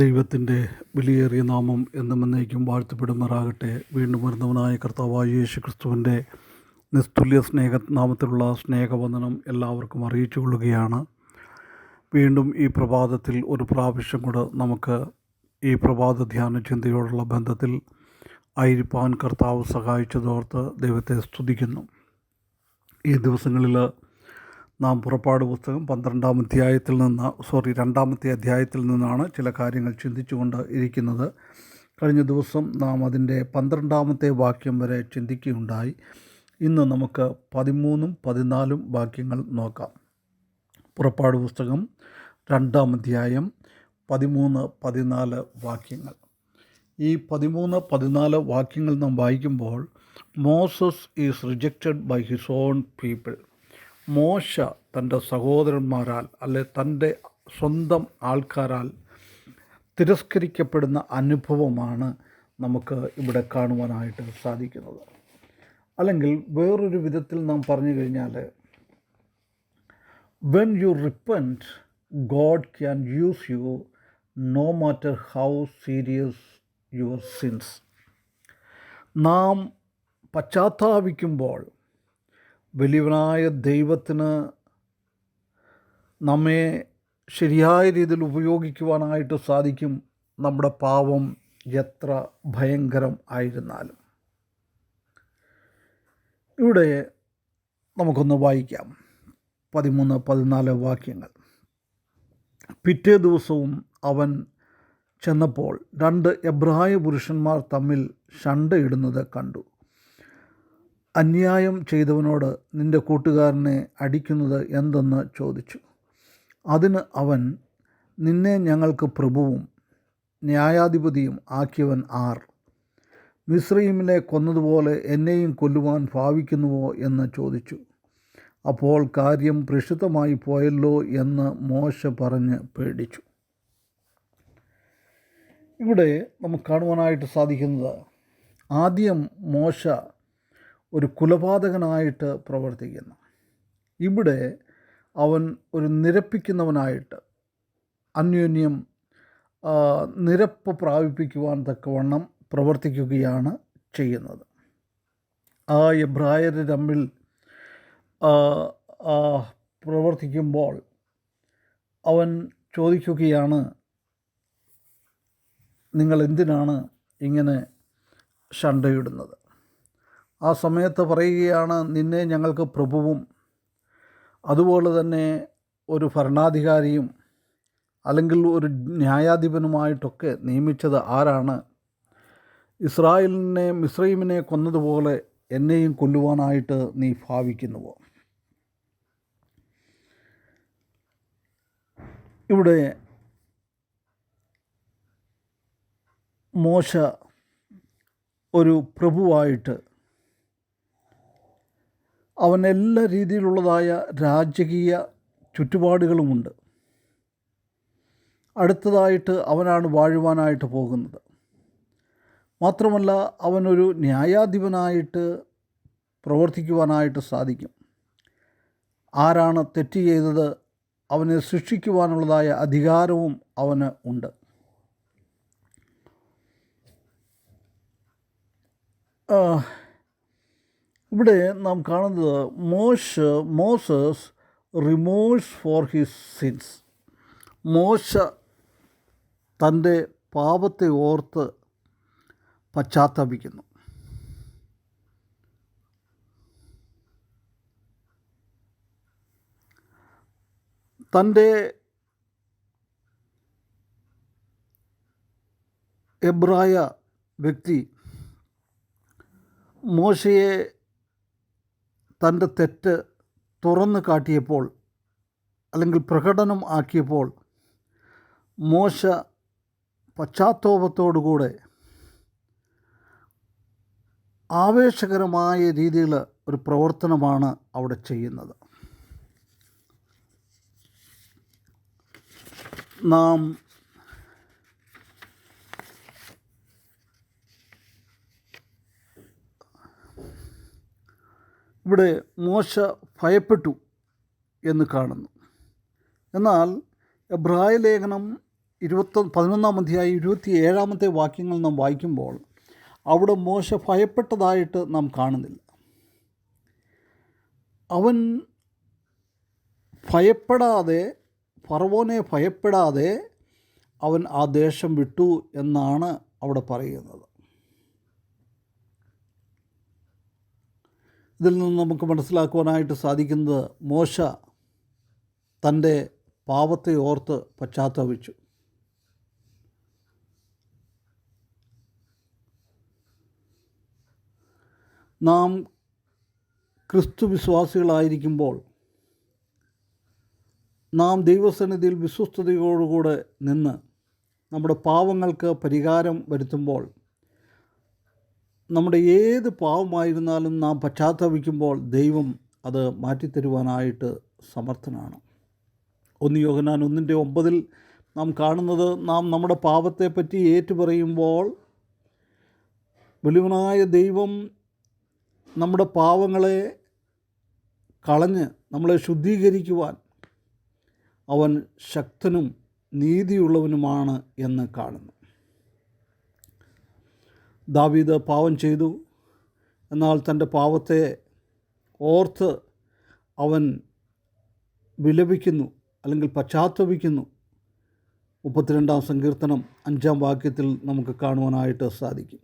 ദൈവത്തിന്റെ വിലയേറിയ നാമം എന്നും എന്നേക്കും വാഴ്ത്തപ്പെടുമാറാകട്ടെ. വീണ്ടും വരുന്നവനായ കർത്താവായ യേശു ക്രിസ്തുവിന്റെ നിസ്തുല്യ സ്നേഹ നാമത്തിലുള്ള സ്നേഹവന്ദനം എല്ലാവർക്കും അറിയിച്ചു കൊള്ളുകയാണ് വീണ്ടും ഈ പ്രഭാതത്തിൽ ഒരു പ്രാവശ്യം കൂടെ നമുക്ക് ഈ പ്രഭാത ധ്യാന ചിന്തയോടുള്ള ബന്ധത്തിൽ ആയിരിപ്പാൻ കർത്താവ് സഹായിച്ചതോർത്ത് ദൈവത്തെ സ്തുതിക്കുന്നു. ഈ ദിവസങ്ങളിൽ നാം പുറപ്പാട് പുസ്തകം പന്ത്രണ്ടാം അധ്യായത്തിൽ നിന്ന് സോറി രണ്ടാമത്തെ അധ്യായത്തിൽ നിന്നാണ് ചില കാര്യങ്ങൾ ചിന്തിച്ചുകൊണ്ട് ഇരിക്കുന്നത്. കഴിഞ്ഞ ദിവസം നാം അതിന്റെ പന്ത്രണ്ടാമത്തെ വാക്യം വരെ ചിന്തിക്കുകയുണ്ടായി. ഇന്ന് നമുക്ക് പതിമൂന്നും പതിനാലും വാക്യങ്ങൾ നോക്കാം. പുറപ്പാട് പുസ്തകം രണ്ടാം അധ്യായം പതിമൂന്ന് പതിനാല് വാക്യങ്ങൾ. ഈ പതിമൂന്ന് പതിനാല് വാക്യങ്ങൾ നാം വായിക്കുമ്പോൾ Moses is rejected by his own people മോശ തന്റെ സഹോദരന്മാരാൽ അല്ലെ തന്റെ സ്വന്തം ആൾക്കാരാൽ തിരസ്കരിക്കപ്പെടുന്ന അനുഭവമാണ് നമുക്ക് ഇവിടെ കാണുവാനായിട്ട് സാധിക്കുന്നത്. അല്ലെങ്കിൽ വേറൊരു വിധത്തിൽ നാം പറഞ്ഞു കഴിഞ്ഞാൽ when you repent God can use you no matter how serious your sins നാം പശ്ചാത്താപിക്കുമ്പോൾ വലിയവനായ ദൈവത്തിന് നമ്മെ ശരിയായ രീതിയിൽ ഉപയോഗിക്കുവാനായിട്ട് സാധിക്കും നമ്മുടെ പാവം എത്ര ഭയങ്കരം ആയിരുന്നാലും. ഇവിടെ നമുക്കൊന്ന് വായിക്കാം പതിമൂന്ന് പതിനാല് വാക്യങ്ങൾ. പിറ്റേ ദിവസവും അവൻ ചെന്നപ്പോൾ രണ്ട് എബ്രായ പുരുഷന്മാർ തമ്മിൽ ഷണ്ടയിടുന്നത് കണ്ടു. അന്യായം ചെയ്തവനോട് നിന്റെ കൂട്ടുകാരനെ അടിക്കുന്നത് എന്തെന്ന് ചോദിച്ചു. അതിന് അവൻ നിന്നെ ഞങ്ങൾക്ക് പ്രഭുവും ന്യായാധിപതിയും ആക്കിയവൻ ആർ? മിശ്രീമിനെ കൊന്നതുപോലെ എന്നെയും കൊല്ലുവാൻ ഭാവിക്കുന്നുവോ എന്ന് ചോദിച്ചു. അപ്പോൾ കാര്യം പ്രക്ഷുബ്ധമായി പോയല്ലോ എന്ന് മോശ പറഞ്ഞ് പേടിച്ചു. ഇവിടെ നമുക്ക് കാണുവാനായിട്ട് സാധിക്കുന്നത് ആദ്യം മോശ ഒരു കുലപാതകനായിട്ട് പ്രവർത്തിക്കുന്നു. ഇവിടെ അവൻ ഒരു നിരപ്പിക്കുന്നവനായിട്ട് അന്യോന്യം നിരപ്പ് പ്രാപിപ്പിക്കുവാൻ തക്കവണ്ണം പ്രവർത്തിക്കുകയാണ് ചെയ്യുന്നത്. ആ എബ്രായർ തമ്മിൽ പ്രവർത്തിക്കുമ്പോൾ അവൻ ചോദിക്കുകയാണ് നിങ്ങൾ എന്തിനാണ് ഇങ്ങനെ ശണ്ടയിടുന്നത്? ആ സമയത്ത് പറയുകയാണ് നിന്നെ ഞങ്ങൾക്ക് പ്രഭുവും അതുപോലെ തന്നെ ഒരു ഭരണാധികാരിയും അല്ലെങ്കിൽ ഒരു ന്യായാധിപനുമായിട്ടൊക്കെ നിയമിച്ചത് ആരാണ്? ഇസ്രായേലിനെ മിസ്രൈമിനെ കൊന്നതുപോലെ എന്നെയും കൊല്ലുവാനായിട്ട് നീ ഭാവിക്കുന്നുവോ? ഇവിടെ മോശ ഒരു പ്രഭുവായിട്ട് അവൻ എല്ലാ രീതിയിലുള്ളതായ രാജകീയ ചുറ്റുപാടുകളുമുണ്ട്. അടുത്തതായിട്ട് അവനാണ് വാഴുവാനായിട്ട് പോകുന്നത്. മാത്രമല്ല അവനൊരു ന്യായാധിപനായിട്ട് പ്രവർത്തിക്കുവാനായിട്ട് സാധിക്കും. ആരാണ് തെറ്റ് ചെയ്തത് അവനെ ശിക്ഷിക്കുവാനുള്ളതായ അധികാരവും അവന് ഉണ്ട്. ഇവിടെ നാം കാണുന്നത് മോശ Moses remorse for his sins. മോശ തന്റെ പാപത്തെ ഓർത്ത് പശ്ചാത്തപിക്കുന്നു. തന്റെ എബ്രായ വ്യക്തി മോശയെ തന്റെ തെറ്റ് തുറന്നു കാട്ടിയപ്പോൾ അല്ലെങ്കിൽ പ്രകടനം ആക്കിയപ്പോൾ മോശ പശ്ചാത്തോപത്തോടുകൂടെ ആവേശകരമായ രീതിയിൽ ഒരു പ്രവർത്തനമാണ് അവിടെ ചെയ്യുന്നത്. നാം ഇവിടെ മോശ ഭയപ്പെട്ടു എന്ന് കാണുന്നു. എന്നാൽ എബ്രായ ലേഖനം ഇരുപത്തി പതിനൊന്നാം അധ്യായം ഇരുപത്തി ഏഴാമത്തെ വാക്യങ്ങൾ നാം വായിക്കുമ്പോൾ അവിടെ മോശ ഭയപ്പെട്ടതായിട്ട് നാം കാണുന്നില്ല. അവൻ ഭയപ്പെടാതെ ഫറവോനെ ഭയപ്പെടാതെ അവൻ ആ ദേശം വിട്ടു എന്നാണ് അവിടെ പറയുന്നത്. ഇതിൽ നിന്ന് നമുക്ക് മനസ്സിലാക്കുവാനായിട്ട് സാധിക്കുന്നത് മോശ തന്റെ പാപത്തെ ഓർത്ത് പശ്ചാത്തപിച്ചു. നാം ക്രിസ്തു വിശ്വാസികളായിരിക്കുമ്പോൾ നാം ദൈവസന്നിധിയിൽ വിശ്വസ്തയോടുകൂടെ നിന്ന് നമ്മുടെ പാവങ്ങൾക്ക് പരിഹാരം വരുത്തുമ്പോൾ നമ്മുടെ ഏത് പാവമായിരുന്നാലും നാം പശ്ചാത്തപിക്കുമ്പോൾ ദൈവം അത് മാറ്റിത്തരുവാനായിട്ട് സമർത്ഥനാണ്. ഒന്ന് യോഹനാൻ ഒന്നിന്റെ ഒമ്പതിൽ നാം കാണുന്നത് നാം നമ്മുടെ പാപത്തെപ്പറ്റി ഏറ്റുപറയുമ്പോൾ വെളിവനായ ദൈവം നമ്മുടെ പാവങ്ങളെ കളഞ്ഞ് നമ്മളെ ശുദ്ധീകരിക്കുവാൻ അവൻ ശക്തനും നീതിയുള്ളവനുമാണ് എന്ന് കാണുന്നു. ദാവീദ് പാവം ചെയ്തു. എന്നാൽ തന്റെ പാവത്തെ ഓർത്ത് അവൻ വിലപിക്കുന്നു അല്ലെങ്കിൽ പശ്ചാത്തപിക്കുന്നു. മുപ്പത്തിരണ്ടാം സങ്കീർത്തനം അഞ്ചാം വാക്യത്തിൽ നമുക്ക് കാണുവാനായിട്ട് സാധിക്കും.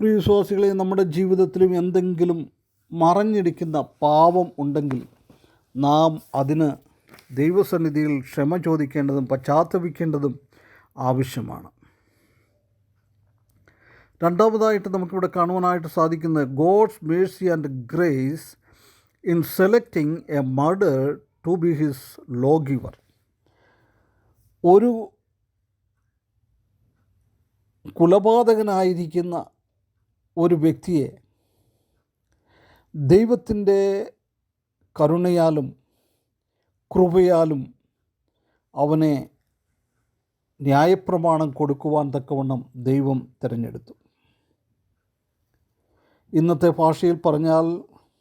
പ്രിയ വിശ്വാസികളെ നമ്മുടെ ജീവിതത്തിലും എന്തെങ്കിലും മറഞ്ഞിരിക്കുന്ന പാവം ഉണ്ടെങ്കിൽ നാം അതിന് ദൈവസന്നിധിയിൽ ക്ഷമ ചോദിക്കേണ്ടതും പശ്ചാത്തപിക്കേണ്ടതും ആവശ്യമാണ്. രണ്ടാമതായിട്ട് നമുക്കിവിടെ കാണുവാനായിട്ട് സാധിക്കുന്നത് God's mercy and grace in selecting a murder to be his lawgiver ഒരു കുലപാതകനായിരിക്കുന്ന ഒരു വ്യക്തിയെ ദൈവത്തിന്റെ കരുണയാലും കൃപയാലും അവനെ ന്യായപ്രമാണം കൊടുക്കുവാൻ തക്കവണ്ണം ദൈവം തിരഞ്ഞെടുത്തു. ഇന്നത്തെ ഭാഷയിൽ പറഞ്ഞാൽ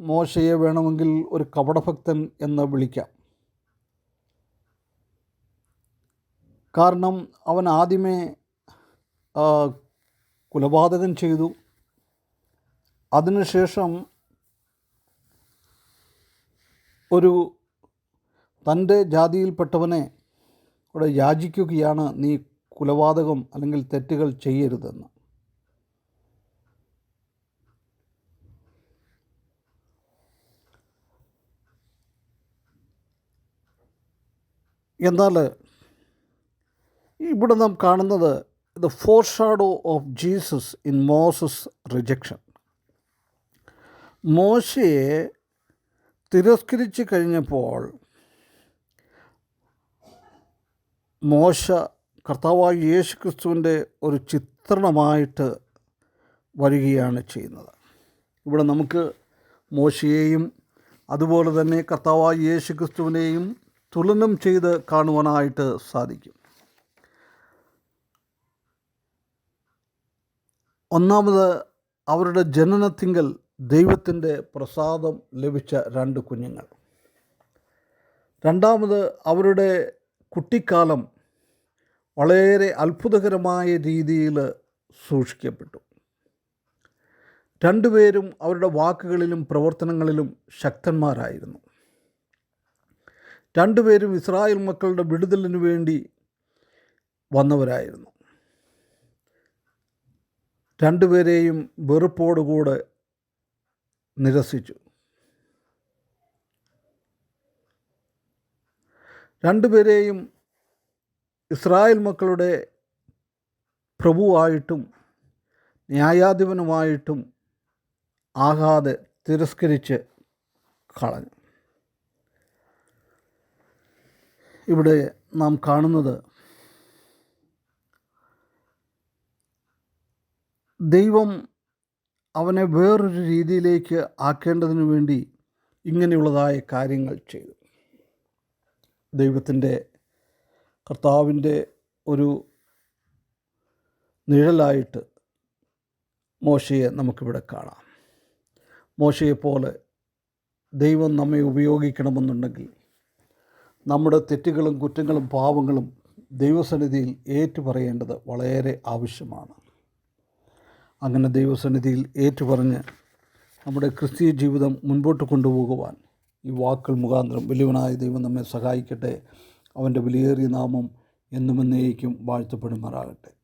മോശയെ വേണമെങ്കിൽ ഒരു കപടഭക്തൻ എന്ന് വിളിക്കാം. കാരണം അവൻ ആദ്യമേ കുലപാതകം ചെയ്തു. അതിനുശേഷം ഒരു തന്റെ ജാതിയിൽപ്പെട്ടവനെ അവിടെ യാചിക്കുകയാണ് നീ കുലപാതകം അല്ലെങ്കിൽ തെറ്റുകൾ ചെയ്യരുതെന്ന്. എന്നാൽ ഇവിടെ നാം കാണുന്നത് the foreshadow of Jesus in Moses rejection മോശയെ തിരസ്കരിച്ച് കഴിഞ്ഞപ്പോൾ മോശ കർത്താവായ യേശു ക്രിസ്തുവിന്റെ ഒരു ചിത്രണമായിട്ട് വരികയാണ് ചെയ്യുന്നത്. ഇവിടെ നമുക്ക് മോശയെയും അതുപോലെ തന്നെ കർത്താവായ യേശു ക്രിസ്തുവിനെയും തുലനം ചെയ്ത് കാണുവാനായിട്ട് സാധിക്കും. ഒന്നാമത് അവരുടെ ജനനത്തിങ്കൽ ദൈവത്തിന്റെ പ്രസാദം ലഭിച്ച രണ്ട് കുഞ്ഞുങ്ങൾ. രണ്ടാമത് അവരുടെ കുട്ടിക്കാലം വളരെ അത്ഭുതകരമായ രീതിയിൽ സൂക്ഷിക്കപ്പെട്ടു. രണ്ടുപേരും അവരുടെ വാക്കുകളിലും പ്രവർത്തനങ്ങളിലും ശക്തന്മാരായിരുന്നു. രണ്ടുപേരും ഇസ്രായേൽ മക്കളുടെ വിടുതലിന് വേണ്ടി വന്നവരായിരുന്നു. രണ്ടുപേരെയും വെറുപ്പോടുകൂടെ നിരസിച്ചു. രണ്ടുപേരെയും ഇസ്രായേൽ മക്കളുടെ പ്രഭുവായിട്ടും ന്യായാധിപനുമായിട്ടും ആകാതെ തിരസ്കരിച്ച് കളഞ്ഞു. ഇവിടെ നാം കാണുന്നത്. ദൈവം അവനെ വേറൊരു രീതിയിലേക്ക് ആക്കേണ്ടതിനു വേണ്ടി ഇങ്ങനെയുള്ളതായ കാര്യങ്ങൾ ചെയ്തു. ദൈവത്തിന്റെ കർത്താവിന്റെ ഒരു നിഴലായിട്ട് മോശയെ നമുക്കിവിടെ കാണാം. മോശയെപ്പോലെ ദൈവം നമ്മെ ഉപയോഗിക്കണമെന്നുണ്ടെങ്കിൽ നമ്മുടെ തെറ്റുകളും കുറ്റങ്ങളും പാവങ്ങളും ദൈവസന്നിധിയിൽ ഏറ്റുപറയേണ്ടത് വളരെ ആവശ്യമാണ്. അങ്ങനെ ദൈവസന്നിധിയിൽ ഏറ്റുപറഞ്ഞ് നമ്മുടെ ക്രിസ്തീയ ജീവിതം മുൻപോട്ട് കൊണ്ടുപോകുവാൻ ഈ വാക്കുകൾ മുഖാന്തരം വലിയവനായ ദൈവം നമ്മെ സഹായിക്കട്ടെ. അവന്റെ വിലയേറിയ നാമം എന്നും എന്നേക്കും വാഴ്ത്തപ്പെടുമാറാകട്ടെ.